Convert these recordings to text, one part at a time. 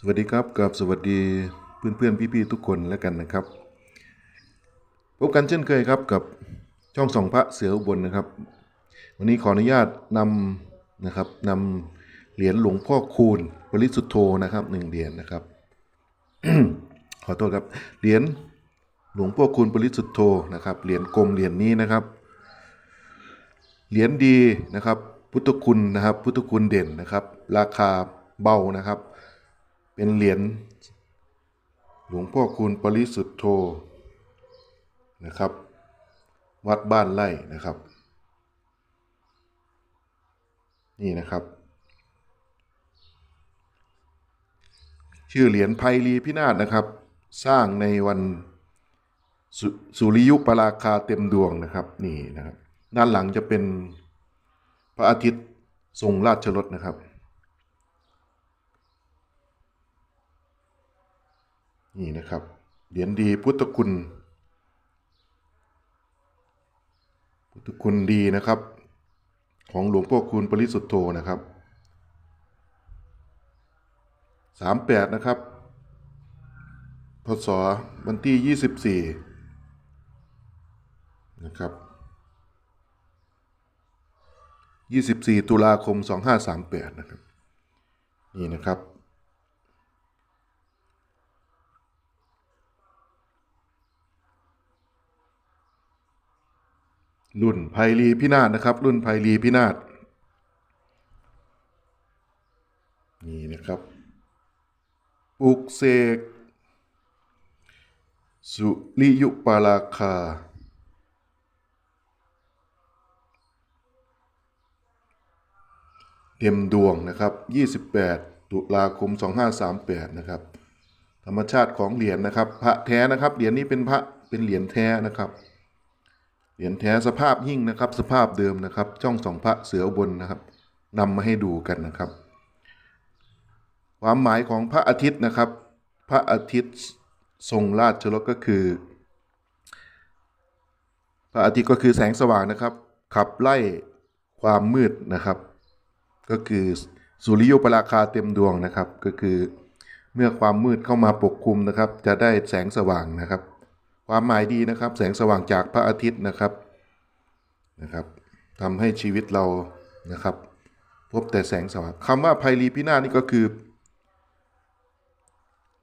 สวัสดีครับกับสวัสดีเพื่อนเพื่อนๆพี่ๆทุกคนแล้วกันนะครับ พบกันเช่นเคยครับกับช่องส่องพระเสืออุบลนะครับ วันนี้ขออนุญาตนำนะครับนำเหรียญหลวงพ่อคูณปริสุทธโธนะครับหนึ่งเหรียญนะครับ ขอโทษครับเหรียญหลวงพ่อคูณปริสุทธโธนะครับเหรียญกลมเหรียญนี้นะครับเหรียญดีนะครับ พุทธคุณนะครับ พุทธคุณเด่นนะครับ ราคาเบานะครับ เป็นเหรียญหลวงพ่อคูณปริสุทธโธนะครับ วัดบ้านไร่นะครับ นี่นะครับ ชื่อเหรียญไพรีพินาศนะครับ สร้างในวันสสุริยุปราคาเต็มดวงนะครับนี่นะครับ ด้านหลังจะเป็นพระอาทิตย์ทรงราชรถนะครับ นี่นะครับ เหรียญดีพุทธคุณ พุทธคุณดีนะครับ ของหลวงพ่อคูณปริสุทธโธนะครับสามแปดนะครับ พศวันที่ยี่สิบสี่นะครับยี่สิบสี่ตุลาคมสองห้าสามแปดนะครับ นี่นะครับ รุ่นไพรีพินาศนะครับ รุ่นไพรีพินาศนี่นะครับปลุกเสกสุริยุปาราคา เต็มดวงนะครับ 28 ตุลาคม 2538 นะครับ ธรรมชาติของเหรียญนะครับ พระแท้นะครับ เหรียญนี้เป็นพระ เป็นเหรียญแท้นะครับ เหรียญแท้สภาพหิ้งนะครับ สภาพเดิมนะครับจ้องสองพระเสือบนนะครับนำมาให้ดูกันนะครับ ความหมายของพระอาทิตย์นะครับ พระอาทิตย์ทรงราชรถก็คือ พระอาทิตย์ก็คือแสงสว่างนะครับ ขับไล่ความมืดนะครับ ก็คือสุริยุปราคาเต็มดวงนะครับ ก็คือเมื่อความมืดเข้ามาปกคลุมนะครับ จะได้แสงสว่างนะครับ ความหมายดีนะครับ แสงสว่างจากพระอาทิตย์นะครับนะครับทำให้ชีวิตเรานะครับ พบแต่แสงสว่างคำว่าภัยรีพินาศนี่ก็คือ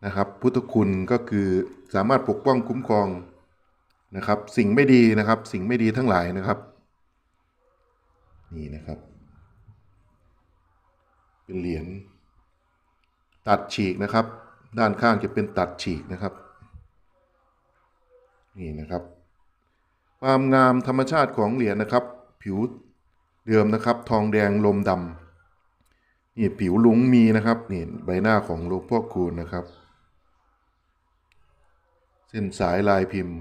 นะครับพุทธคุณก็คือสามารถปกป้องคุ้มครองนะครับ สิ่งไม่ดีนะครับ สิ่งไม่ดีทั้งหลายนะครับ นี่นะครับ เป็นเหรียญตัดฉีกนะครับ ด้านข้างจะเป็นตัดฉีกนะครับ นี่นะครับ ความงามธรรมชาติของเหรียญนะครับ ผิวเดิมนะครับ ทองแดงลมดำนี่ผิวลุงมีนะครับนี่ใบหน้าของหลวงพ่อคูณนะครับ เส้นสายลายพิมพ์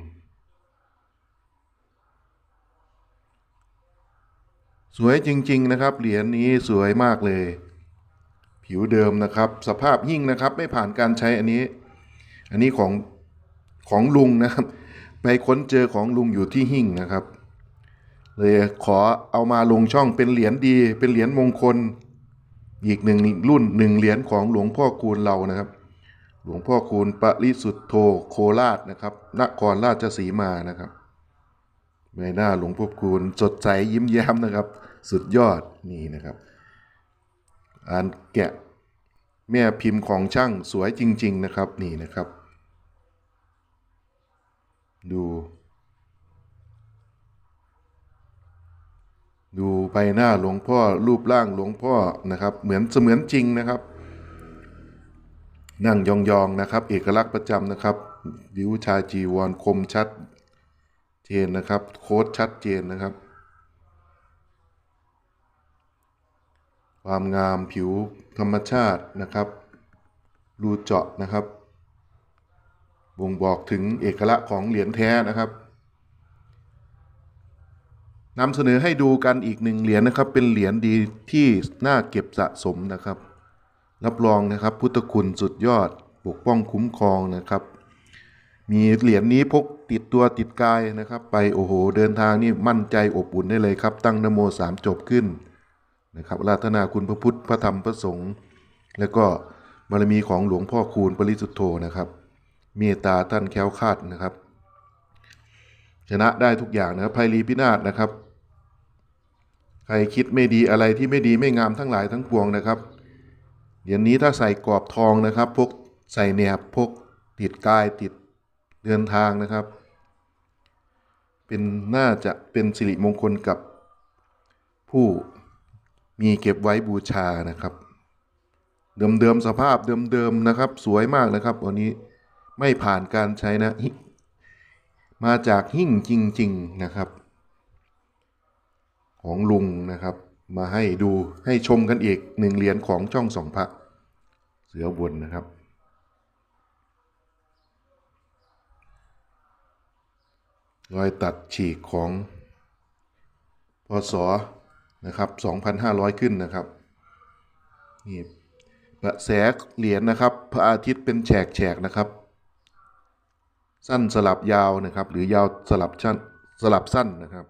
สวยจริง ๆ นะครับ เหรียญนี้สวยมากเลย ผิวเดิมนะครับ สภาพยิ่งนะครับ ไม่ผ่านการใช้อันนี้ อันนี้ของของลุงนะครับ ไปค้นเจอของลุงอยู่ที่หิ่งนะครับ เลยขอเอามาลงช่องเป็นเหรียญดี เป็นเหรียญมงคล อีกหนึ่งรุ่นหนึ่งเหรียญของหลวงพ่อคูณเรานะครับ หลวงพ่อคูณปริสุทธโธโคราชนะครับนครราชสีมานะครับใบหน้าหลวงพ่อคูณสดใสยิ้มแย้มนะครับ สุดยอดนี่นะครับอ่านแกะแม่พิมพ์ของช่างสวยจริง ๆ นะครับนี่นะครับ ดู ดูใบหน้าหลวงพ่อรูปร่างหลวงพ่อนะครับ เหมือนเสมือนจริงนะครับ นั่งยองๆนะครับ เอกลักษณ์ประจำนะครับดิวชาจีวรคมชัดเจนนะครับ โค้ดชัดเจนนะครับ ความงามผิวธรรมชาตินะครับ รูเจาะนะครับ บ่งบอกถึงเอกลักษณ์ของเหรียญแท้นะครับนำเสนอให้ดูกันอีกหนึ่งเหรียญนะครับ เป็นเหรียญดีที่น่าเก็บสะสมนะครับ รับรองนะครับ พุทธคุณสุดยอดปกป้องคุ้มครองนะครับ มีเหรียญนี้พกติดตัวติดกายนะครับ ไปโอ้โห เดินทางนี่มั่นใจอบอุ่นได้เลยครับ ตั้งนโมสามจบขึ้นนะครับราธนาคุณพระพุทธพระธรรมพระสงฆ์แล้วก็บารมีของหลวงพ่อคูณปริสุทธโธนะครับ เมตตาท่านแค้วคาดนะครับ ชนะได้ทุกอย่างนะครับภัยรีพินาศนะครับ ใครคิดไม่ดีอะไรที่ไม่ดีไม่งามทั้งหลายทั้งปวงนะครับเหรียญนี้ถ้าใส่กรอบทองนะครับ พกใส่แหนบพกติดกายติดเดินทางนะครับ เป็นน่าจะเป็นสิริมงคลกับผู้มีเก็บไว้บูชานะครับ เดิมๆสภาพเดิมๆนะครับ สวยมากนะครับวันนี้ ไม่ผ่านการใช้นะหิมาจากหิ่งจริง ๆนะครับ ของลุงนะครับ มาให้ดูให้ชมกันอีกหนึ่งเหรียญของช่องสองพระเสือบนนะครับรอยตัดฉีกของพศนะครับ 2,500 ขึ้นนะครับนี่ประแสเหรียญนะครับ พระอาทิตย์เป็นแฉกแฉกๆนะครับ สั้นสลับยาวนะครับ หรือยาวสลับสั้นสลับสั้นนะครับ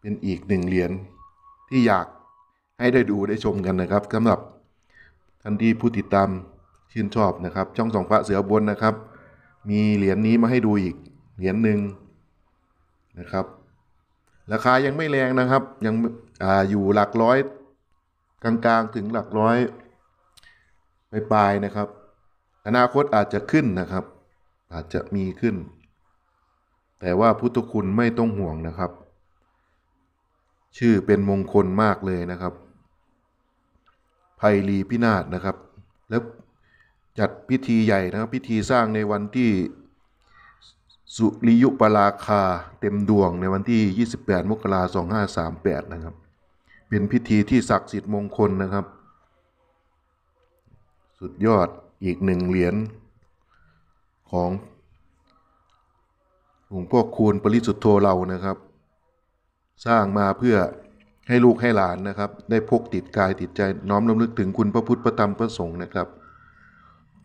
เป็นอีกหนึ่งเหรียญที่อยากให้ได้ดูได้ชมกันนะครับสำหรับท่านที่ผู้ติดตามชื่นชอบนะครับช่องสองพระเสือบนนะครับ มีเหรียญนี้มาให้ดูอีกเหรียญหนึ่งนะครับ ราคายังไม่แรงนะครับ ยังออยู่หลักร้อยกลางๆถึงหลักร้อยปลายๆนะครับ อนาคตอาจจะขึ้นนะครับ อาจจะมีขึ้น แต่ว่าพุทธคุณไม่ต้องห่วงนะครับ ชื่อเป็นมงคลมากเลยนะครับไพรีพินาศนะครับ แล้วจัดพิธีใหญ่นะครับ พิธีสร้างในวันที่สุริยุปราคาเต็มดวงในวันที่ 28 มกราคม 2538 นะครับ เป็นพิธีที่ศักดิ์สิทธิ์มงคลนะครับ สุดยอดอีกหนึ่งเหรียญ ของหลวงพ่อคูณปริสุทธโธเรานะครับ สร้างมาเพื่อให้ลูกให้หลานนะครับ ได้พกติดกายติดใจน้อมรำลึกถึงคุณพระพุทธพระธรรมพระสงฆ์นะครับ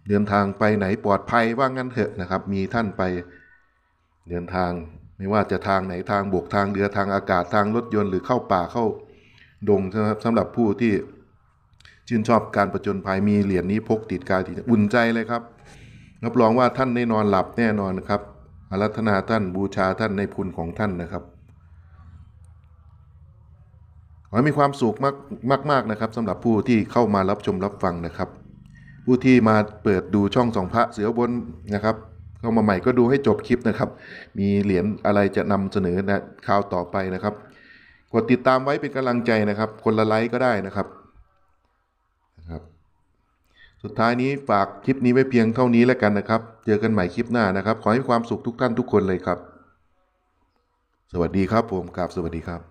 เดินทางไปไหนปลอดภัยว่างั้นเถอะนะครับ มีท่านไปเดินทางไม่ว่าจะทางไหนทางบกทางเรือทางอากาศทางรถยนต์หรือเข้าป่าเข้าดงนะครับสำหรับผู้ที่ชื่นชอบการประจนภัยมีเหรียญนี้พกติดกายติดใจอุ่นใจเลยครับ รับรองว่าท่านได้นอนหลับแน่นอนนะครับอารัธนาท่านบูชาท่านในคุณของท่านนะครับขอให้มีความสุขมากมากมากนะครับสำหรับผู้ที่เข้ามารับชมรับฟังนะครับ ผู้ที่มาเปิดดูช่องสองพระเสือบนนะครับ เข้ามาใหม่ก็ดูให้จบคลิปนะครับ มีเหรียญอะไรจะนำเสนอนะคราวต่อไปนะครับ กดติดตามไว้เป็นกำลังใจนะครับ คนละไลค์ก็ได้นะครับ สุดท้ายนี้ฝากคลิปนี้ไว้เพียงเท่านี้แล้วกันนะครับ เจอกันใหม่คลิปหน้านะครับ ขอให้มีความสุขทุกท่านทุกคนเลยครับ สวัสดีครับผมกราบสวัสดีครับ